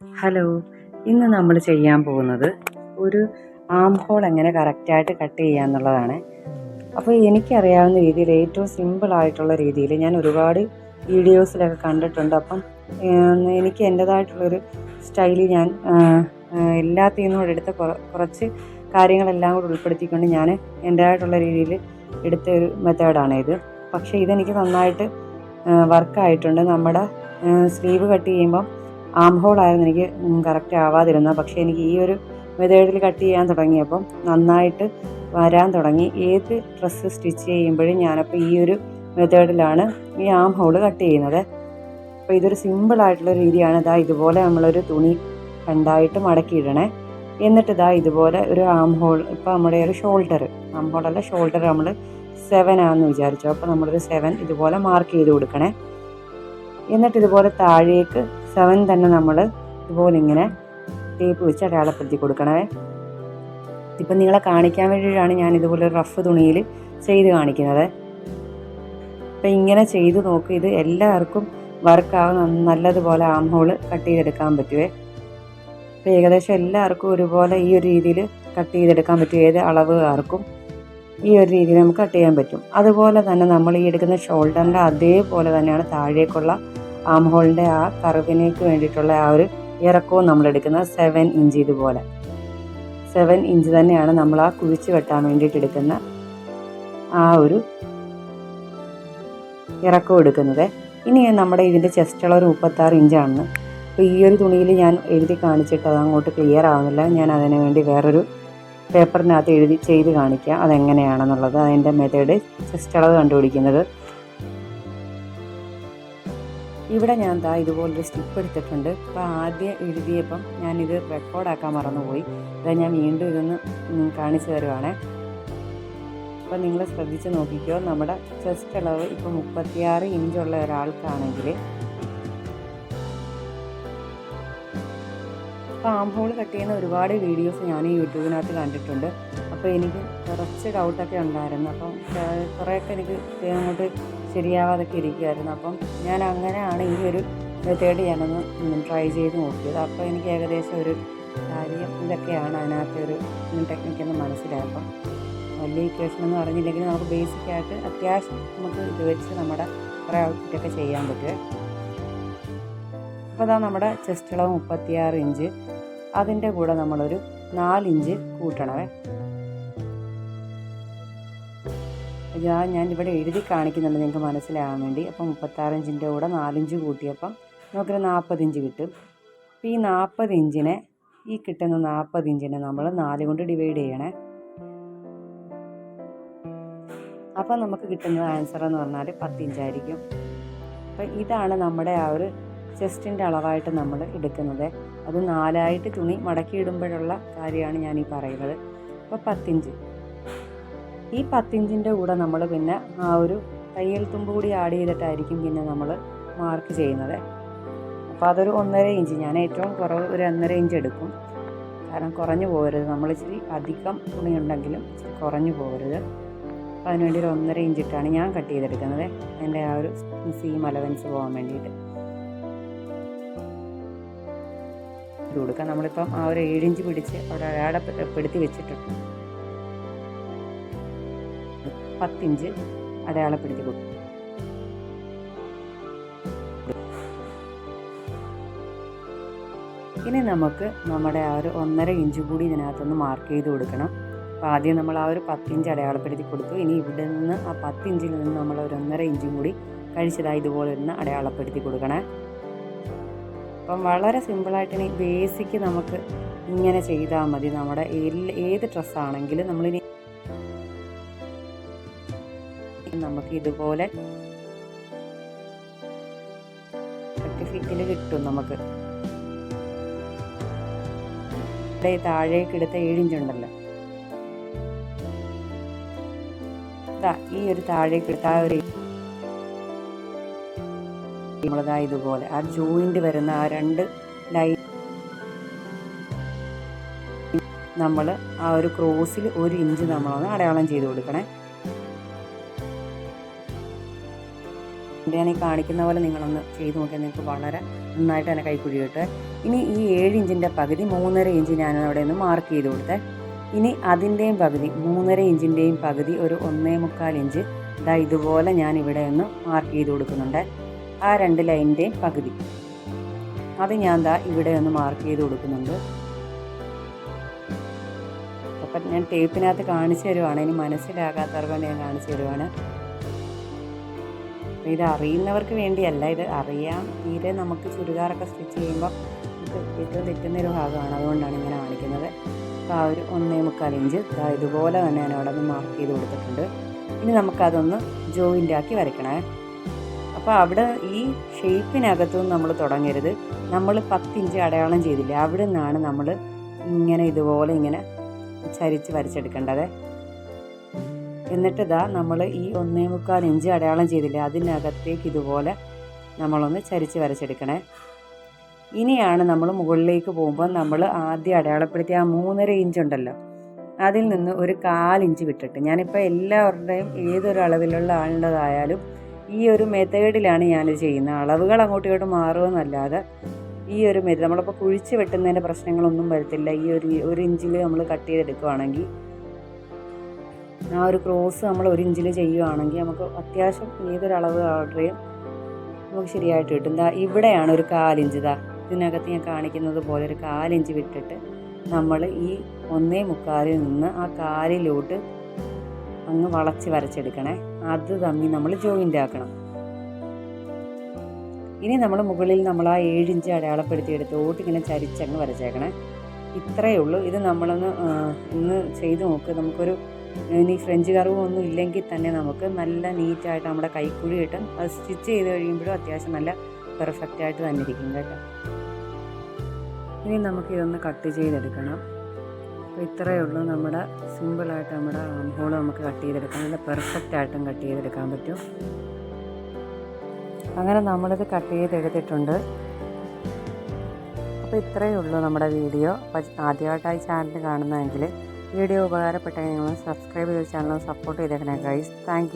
Hello ഇന്ന് നമ്മൾ ചെയ്യാൻ പോകുന്നത് ഒരു ആം ഹോൾ എങ്ങനെ കറക്റ്റായിട്ട് കട്ട് ചെയ്യുക എന്നുള്ളതാണ്. അപ്പോൾ എനിക്കറിയാവുന്ന രീതിയിൽ ഏറ്റവും സിമ്പിൾ ആയിട്ടുള്ള രീതിയിൽ ഞാൻ ഒരുപാട് വീഡിയോസിലൊക്കെ കണ്ടിട്ടുണ്ട്. അപ്പം എനിക്ക് എന്റേതായിട്ടുള്ളൊരു സ്റ്റൈലിൽ ഞാൻ എല്ലാത്തിൽ നിന്നും എടുത്ത കുറച്ച് കാര്യങ്ങളെല്ലാം കൂടെ ഉൾപ്പെടുത്തിക്കൊണ്ട് ഞാൻ എന്റേതായിട്ടുള്ള രീതിയിൽ എടുത്ത ഒരു മെത്തേഡാണ് ഇത്. പക്ഷേ ഇതെനിക്ക് നന്നായിട്ട് വർക്കായിട്ടുണ്ട് നമ്മുടെ സ്ലീവ് കട്ട് ചെയ്യുമ്പം ആം ഹോളായിരുന്നു എനിക്ക് കറക്റ്റ് ആവാതിരുന്നത്. പക്ഷേ എനിക്ക് ഈ ഒരു മെതേഡിൽ കട്ട് ചെയ്യാൻ തുടങ്ങിയപ്പം നന്നായിട്ട് വരാൻ തുടങ്ങി. ഏത് ഡ്രസ്സ് സ്റ്റിച്ച് ചെയ്യുമ്പോഴും ഞാനപ്പോൾ ഈ ഒരു മെത്തേഡിലാണ് ഈ ആം ഹോൾ കട്ട് ചെയ്യുന്നത്. അപ്പോൾ ഇതൊരു സിമ്പിൾ ആയിട്ടുള്ള രീതിയാണ്. ഇതാ ഇതുപോലെ നമ്മളൊരു തുണി രണ്ടായിട്ട് മടക്കിയിടണേ. എന്നിട്ട് ഇതാ ഇതുപോലെ ഒരു ആം ഹോൾ ഇപ്പോൾ നമ്മുടെ ഒരു ഷോൾഡർ ആം ഹോളല്ല ഷോൾഡർ നമ്മൾ സെവൻ ആണെന്ന് വിചാരിച്ചു. അപ്പോൾ നമ്മളൊരു സെവൻ ഇതുപോലെ മാർക്ക് ചെയ്ത് കൊടുക്കണേ. എന്നിട്ട് ഇതുപോലെ താഴേക്ക് സെവൻ തന്നെ നമ്മൾ ഇതുപോലെ ഇങ്ങനെ ടേപ്പ് വെച്ച് അടയാളപ്പെടുത്തി കൊടുക്കണേ. ഇപ്പം നിങ്ങളെ കാണിക്കാൻ വേണ്ടിയിട്ടാണ് ഞാൻ ഇതുപോലെ റഫ് തുണിയിൽ ചെയ്ത് കാണിക്കുന്നത്. അപ്പം ഇങ്ങനെ ചെയ്ത് നോക്കി ഇത് എല്ലാവർക്കും വർക്കാവും നല്ലതുപോലെ ആം ഹോൾ കട്ട് ചെയ്തെടുക്കാൻ പറ്റുമേ അപ്പോൾ ഏകദേശം എല്ലാവർക്കും ഒരുപോലെ ഈ ഒരു രീതിയിൽ കട്ട് ചെയ്തെടുക്കാൻ പറ്റും. ഏത് അളവുകാർക്കും ഈ ഒരു രീതിയിൽ നമുക്ക് കട്ട് ചെയ്യാൻ പറ്റും. അതുപോലെ തന്നെ നമ്മൾ ഈ എടുക്കുന്ന ഷോൾഡറിന്റെ അതേപോലെ തന്നെയാണ് താഴേക്കുള്ള ആം ഹോളിന്റെ ആ കറിവിനേക്ക് വേണ്ടിയിട്ടുള്ള ആ ഒരു ഇറക്കവും നമ്മൾ എടുക്കുന്നത് സെവൻ ഇഞ്ച് ഇതുപോലെ. സെവൻ ഇഞ്ച് തന്നെയാണ് നമ്മൾ ആ കുഴിച്ച് വെട്ടാൻ വേണ്ടിയിട്ട് എടുക്കുന്ന ആ ഒരു ഇറക്കം എടുക്കുന്നത്. ഇനി നമ്മുടെ ഇതിന്റെ ചെസ്റ്റുള്ള ഒരു മുപ്പത്താറ് ഇഞ്ചാണ് അപ്പോൾ ഈ ഒരു തുണിയിൽ ഞാൻ എഴുതി കാണിച്ചിട്ട് അത് അങ്ങോട്ട് ക്ലിയർ ആവുന്നില്ല. ഞാൻ അതിന് വേണ്ടി വേറൊരു പേപ്പറിനകത്ത് എഴുതി ചെയ്ത് കാണിക്കാം. അതെങ്ങനെയാണെന്നുള്ളത്. അതിന്റെ മെത്തേഡ് ചെസ്റ്റ് അളവ് കണ്ടുപിടിക്കുന്നത്. ഇവിടെ ഞാൻ ദാ ഇതുപോലൊരു സ്റ്റിപ്പ് എടുത്തിട്ടുണ്ട്. അപ്പോൾ ആദ്യം എഴുതിയപ്പം ഞാനിത് റെക്കോർഡാക്കാൻ മറന്നുപോയി. അതാ ഞാൻ വീണ്ടും ഇതൊന്ന് കാണിച്ചു തരുവാണേ. അപ്പോൾ നിങ്ങൾ ശ്രദ്ധിച്ച് നോക്കിക്കോ നമ്മുടെ ചെസ്റ്റ് അളവ് ഇപ്പോൾ മുപ്പത്തിയാറ് ഇഞ്ചുള്ള ഒരാൾക്കാണെങ്കിൽ അപ്പോൾ ആം ഹോൾ കട്ട് ചെയ്യുന്ന ഒരുപാട് വീഡിയോസ് ഞാൻ യൂട്യൂബിനകത്ത് കണ്ടിട്ടുണ്ട്. അപ്പോൾ എനിക്ക് കുറച്ച് ഡൗട്ടൊക്കെ ഉണ്ടായിരുന്നു. അപ്പം കുറേയൊക്കെ എനിക്ക് അങ്ങോട്ട് ശരിയാവാതൊക്കെ ഇരിക്കുമായിരുന്നു അപ്പം ഞാൻ അങ്ങനെയാണ് ഈ ഒരു മെത്തേഡ് ഞാനൊന്ന് ട്രൈ ചെയ്ത് നോക്കിയത്. അപ്പോൾ എനിക്ക് ഏകദേശം ഒരു കാര്യം ഇതൊക്കെയാണ് അതിനകത്തെ ഒരു ടെക്നിക്കെന്ന് മനസ്സിലായപ്പം വലിയ ഇക്വേഷൻ എന്ന് പറഞ്ഞില്ലെങ്കിൽ നമുക്ക് ബേസിക് ആയിട്ട് അത്യാവശ്യം നമുക്ക് ഇത് വെച്ച് നമ്മുടെ കുറേ ഔട്ട്ഫിറ്റൊക്കെ ചെയ്യാൻ പറ്റുക അപ്പോൾ അതാ നമ്മുടെ ചെസ്റ്റ് അളവ് മുപ്പത്തിയാറ് ഇഞ്ച്. അതിന്റെ കൂടെ നമ്മളൊരു നാലിഞ്ച് കൂട്ടണമേ. ഞാൻ ഞാൻ ഇവിടെ എഴുതി കാണിക്കുന്നുണ്ട് നിങ്ങൾക്ക് മനസ്സിലാകാൻ വേണ്ടി. അപ്പം മുപ്പത്താറിഞ്ചിന്റെ കൂടെ നാലിഞ്ച് കൂട്ടിയപ്പം നമുക്കൊരു നാൽപ്പത് ഇഞ്ച് കിട്ടും. അപ്പോൾ ഈ നാൽപ്പത് ഇഞ്ചിനെ ഈ കിട്ടുന്ന നാൽപ്പത് ഇഞ്ചിനെ നമ്മൾ നാല് കൊണ്ട് ഡിവൈഡ് ചെയ്യണേ. അപ്പം നമുക്ക് കിട്ടുന്ന ആൻസർ എന്ന് പറഞ്ഞാൽ പത്തിഞ്ചായിരിക്കും. അപ്പം ഇതാണ് നമ്മുടെ ആ ഒരു ചെസ്റ്റിന്റെ അളവായിട്ട് നമ്മൾ എടുക്കുന്നത്. അത് നാലായിട്ട് തുണി മടക്കി ഇടുമ്പോഴുള്ള കാര്യമാണ് ഞാൻ ഈ പറയുന്നത്. അപ്പോൾ പത്തിഞ്ച്. ഈ പത്തിഞ്ചിന്റെ കൂടെ നമ്മൾ പിന്നെ ആ ഒരു തയ്യൽ തുമ്പ് കൂടി ആഡ് ചെയ്തിട്ടായിരിക്കും പിന്നെ നമ്മൾ മാർക്ക് ചെയ്യുന്നത്. അപ്പോൾ അതൊരു ഒന്നര ഇഞ്ച് ഞാൻ ഏറ്റവും കുറവ് ഒരു ഒന്നര ഇഞ്ച് എടുക്കും. കാരണം കുറഞ്ഞു പോകരുത്. നമ്മൾ ഇച്ചിരി അധികം തുണിയുണ്ടെങ്കിലും ഇച്ചിരി കുറഞ്ഞു പോകരുത്. അപ്പോൾ അതിനുവേണ്ടി ഒരു ഒന്നര ഇഞ്ച് ഇട്ടാണ് ഞാൻ കട്ട് ചെയ്തെടുക്കുന്നത്. അതിന്റെ ആ ഒരു സീം അലവൻസ് പോകാൻ വേണ്ടിയിട്ട്. ഇത് കൊടുക്കാം നമ്മളിപ്പം ആ ഒരു ഏഴിഞ്ച് പിടിച്ച് അവിടെ അടപ്പെടുത്തി വെച്ചിട്ടുണ്ട്. പത്തിഞ്ച് അടയാളപ്പെടുത്തി കൊടുക്കും ഇനി നമുക്ക് നമ്മുടെ ആ ഒരു ഒന്നര ഇഞ്ച് കൂടി ഇതിനകത്തൊന്ന് മാർക്ക് ചെയ്ത് കൊടുക്കണം. അപ്പോൾ ആദ്യം നമ്മൾ ആ ഒരു പത്തിഞ്ച് അടയാളപ്പെടുത്തി കൊടുത്തു. ഇനി ഇവിടെ നിന്ന് ആ പത്തിഞ്ചിൽ നിന്ന് നമ്മൾ ഒരു ഒന്നര ഇഞ്ചും കൂടി കഴിച്ചതായി ഇതുപോലെ ഒന്ന് അടയാളപ്പെടുത്തി കൊടുക്കണേ. അപ്പം വളരെ സിമ്പിളായിട്ട് ഇനി ബേസിക്ക് നമുക്ക് ഇങ്ങനെ ചെയ്താൽ മതി. നമ്മുടെ ഏത് ഡ്രസ്സാണെങ്കിലും നമ്മളിനി നമുക്ക് ഇതുപോലെ ഫിറ്റിൽ കിട്ടും നമുക്ക്. ഇവിടെ താഴേക്ക് എടുത്ത ഏഴിഞ്ചുണ്ടല്ലോ ഈ ഒരു താഴേക്ക് എടുത്ത ആ ഒരു നമ്മളതാ ഇതുപോലെ. ആ ജോയിന്റ് വരുന്ന ആ രണ്ട് ലൈൻ നമ്മൾ ആ ഒരു ക്രോസിൽ ഒരു ഇഞ്ച് നമ്മളൊന്ന് അടയാളം ചെയ്ത് കൊടുക്കണേ. ഞാൻ കാണിക്കുന്ന പോലെ നിങ്ങളൊന്ന് ചെയ്ത് നോക്കിയാൽ നിങ്ങൾക്ക് വളരെ നന്നായിട്ട് തന്നെ കൈക്കുഴി കിട്ടുക ഇനി ഈ ഏഴ് ഇഞ്ചിന്റെ പകുതി മൂന്നര ഇഞ്ച് ഞാൻ അവിടെ നിന്ന് മാർക്ക് ചെയ്ത് കൊടുത്തേ. ഇനി അതിന്റെയും പകുതി മൂന്നര ഇഞ്ചിന്റെയും പകുതി ഒരു ഒന്നേ മുക്കാൽ ഇഞ്ച് ഇതാ ഇതുപോലെ ഞാൻ ഇവിടെ ഒന്ന് മാർക്ക് ചെയ്ത് കൊടുക്കുന്നുണ്ട്. ആ രണ്ട് ലൈനിന്റെയും പകുതി. അത് ഞാൻ ദാ ഇവിടെ ഒന്ന് മാർക്ക് ചെയ്ത് കൊടുക്കുന്നുണ്ട്. അപ്പം ഞാൻ ടേപ്പിനകത്ത് കാണിച്ചു തരുവാണ്. ഇനി മനസ്സിലാകാത്തവർക്ക് വേണ്ടി ഞാൻ കാണിച്ചു തരുവാണ്. അപ്പോൾ ഇത് അറിയുന്നവർക്ക് വേണ്ടിയല്ല ഇത് അറിയാം തീരെ നമുക്ക് ചുരിദാറൊക്കെ സ്റ്റിച്ച് ചെയ്യുമ്പോൾ ഇത് ഏറ്റവും തെറ്റുന്ന ഒരു ഭാഗമാണ്. അതുകൊണ്ടാണ് ഇങ്ങനെ കാണിക്കുന്നത്. അപ്പോൾ ആ ഒരു ഒന്നേ മുക്കാൽ ഇഞ്ച് ഇതുപോലെ തന്നെ ഞാൻ അവിടെ നിന്ന് മാർക്ക് ചെയ്ത് കൊടുത്തിട്ടുണ്ട്. ഇനി നമുക്കതൊന്ന് ജോയിന്റ് ആക്കി വരയ്ക്കണേ. അപ്പോൾ അവിടെ ഈ ഷേപ്പിനകത്തുനിന്ന് നമ്മൾ തുടങ്ങരുത്. നമ്മൾ പത്തിഞ്ച് അടയാളം ചെയ്തില്ലേ അവിടെ നിന്നാണ് നമ്മൾ ഇങ്ങനെ ഇതുപോലെ ഇങ്ങനെ ചരിച്ച് വരച്ചെടുക്കേണ്ടത്. എന്നിട്ട് നമ്മൾ ഈ ഒന്നേ മുക്കാൽ ഇഞ്ച് അടയാളം ചെയ്തില്ലേ അതിനകത്തേക്ക് ഇതുപോലെ നമ്മളൊന്ന് ചരിച്ച് വരച്ചെടുക്കണേ. ഇനിയാണ് നമ്മൾ മുകളിലേക്ക് പോകുമ്പോൾ നമ്മൾ ആദ്യം അടയാളപ്പെടുത്തിയ ആ മൂന്നര ഇഞ്ച് ഉണ്ടല്ലോ അതിൽ നിന്ന് ഒരു കാലിഞ്ച് വിട്ടിട്ട്. ഞാനിപ്പോൾ എല്ലാവരുടെയും ഏതൊരു അളവിലുള്ള ആളുള്ളതായാലും ഈ ഒരു മെത്തേഡിലാണ് ഞാനിത് ചെയ്യുന്നത്. അളവുകൾ അങ്ങോട്ടും ഇങ്ങോട്ടും മാറുമെന്നല്ലാതെ ഈ ഒരു മെത്തേഡ് നമ്മളിപ്പോൾ കുഴിച്ച് വെട്ടുന്നതിന്റെ പ്രശ്നങ്ങളൊന്നും വരത്തില്ല. ഈ ഒരു ഒരു ഇഞ്ചിൽ നമ്മൾ കട്ട് ചെയ്തെടുക്കുകയാണെങ്കിൽ ആ ഒരു ക്രോസ് നമ്മൾ ഒരു ഇഞ്ചിൽ ചെയ്യുകയാണെങ്കിൽ നമുക്ക് അത്യാവശ്യം ഏതൊരളവ് അളവ് ചെയ്യും നമുക്ക് ശരിയായിട്ട് കിട്ടും. ഇതാ ഇവിടെയാണ് ഒരു കാലിഞ്ച്. ഇതാ ഇതിനകത്ത് ഞാൻ കാണിക്കുന്നത് പോലെ ഒരു കാലിഞ്ച് വിട്ടിട്ട് നമ്മൾ ഈ ഒന്നേ മുക്കാലിൽ നിന്ന് ആ കാലിലോട്ട് അങ്ങ് വളച്ച് വരച്ചെടുക്കണേ. അത് തമ്മിൽ നമ്മൾ ജോയിന്റ് ആക്കണം. ഇനി നമ്മൾ മുകളിൽ നമ്മൾ ആ ഏഴിഞ്ച് അടയാളപ്പെടുത്തി എടുത്തോട്ട് ഇങ്ങനെ ചരിച്ചങ്ങ് വരച്ചേക്കണേ. ഇത്രയേ ഉള്ളൂ. ഇത് നമ്മളൊന്ന് ഇന്ന് ചെയ്ത് നോക്ക്. നമുക്കൊരു ഇനി ഫ്രഞ്ച് കർവും ഒന്നും ഇല്ലെങ്കിൽ തന്നെ നമുക്ക് നല്ല നീറ്റായിട്ട് നമ്മുടെ കൈക്കുഴി കിട്ടും. അത് സ്റ്റിച്ച് ചെയ്ത് കഴിയുമ്പോഴും അത്യാവശ്യം നല്ല പെർഫെക്റ്റ് ആയിട്ട് തന്നെ ഇരിക്കും കേട്ടോ. ഇനി നമുക്ക് ഇതൊന്ന് കട്ട് ചെയ്തെടുക്കണം. അപ്പോൾ ഇത്രയേ ഉള്ളൂ നമ്മുടെ സിമ്പിളായിട്ട് നമ്മുടെ ഹോൾ നമുക്ക് കട്ട് ചെയ്തെടുക്കാം. നല്ല പെർഫെക്റ്റ് ആയിട്ടും കട്ട് ചെയ്തെടുക്കാൻ പറ്റും. അങ്ങനെ നമ്മളിത് കട്ട് ചെയ്തെടുത്തിട്ടുണ്ട്. അപ്പോൾ ഇത്രയേ ഉള്ളൂ നമ്മുടെ വീഡിയോ അപ്പോൾ ആദ്യമായിട്ടായി ചാനൽ കാണുന്നതെങ്കിൽ വീഡിയോ ഉപകാരപ്പെട്ടെങ്കിൽ നിങ്ങൾ സബ്സ്ക്രൈബ് ചെയ്ത് ചാനൽ സപ്പോർട്ട് ചെയ്തേക്കണേ ഗൈസ് താങ്ക്